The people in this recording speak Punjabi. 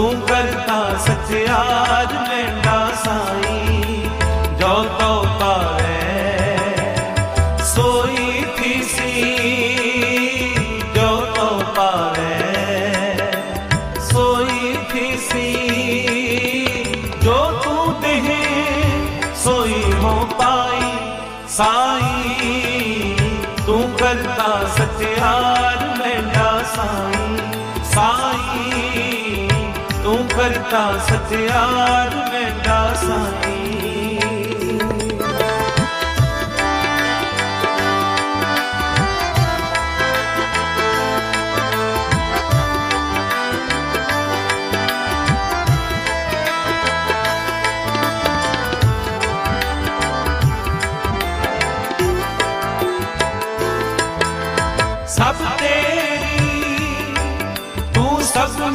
ਤੂੰ ਕਰਤਾ ਸਚਿਆਰ ਮੈਂਡਾ ਸਾਈ, ਜੋ ਤੋ ਪਾਵੇ, ਸੋਈ ਥੀਸੀ, ਜੋ ਤੋ ਪਾਵੇ, ਸੋਈ ਥੀਸੀ, ਜੋ ਤੂੰ ਦੇਹ, ਸੋਈ ਹੋ ਪਾਈ ਸਾਈ, ਤੂੰ ਕਰਤਾ ਸਚਿਆਰ ਮੈਂਡਾ ਸਾਈ ਸਾਈ। ਤੂੰ ਕਰਤਾ ਸਤਿਆਰ ਮੈਂ ਦਾਸਾਈ ਸਭ ਤੇਰੀ ਤੂੰ ਸਭ ਨੂੰ